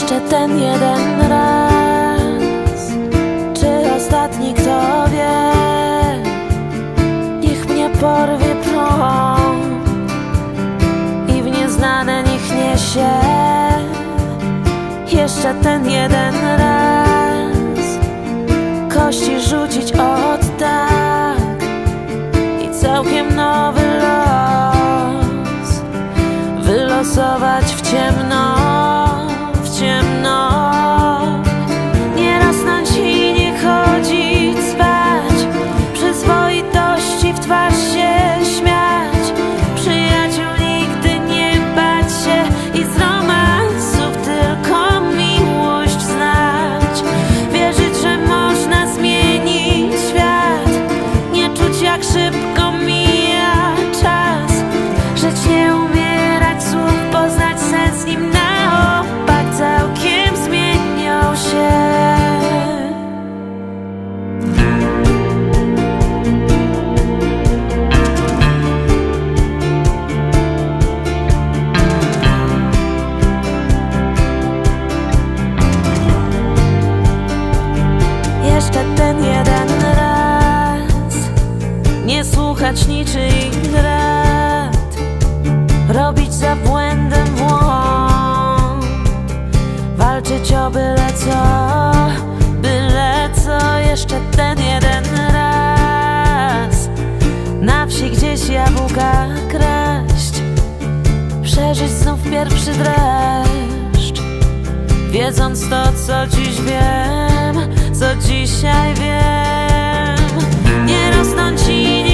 Jeszcze ten jeden raz. Czy ostatni, kto wie? Niech mnie porwie prąd I w nieznane niech niesie. Jeszcze ten jeden raz. Kości rzucić od tak I całkiem nowy los. Wylosować w ciemno, Jeszcze ten jeden raz. Nie słuchać niczyich rad. Robić za błędem błąd. Walczyć o byle co Byle co Jeszcze ten jeden raz. Na wsi gdzieś jabłka kraść. Przeżyć znów pierwszy dreszcz. Wiedząc to, co dziś wiem, co dzisiaj wiem. Nie rosnąć i nie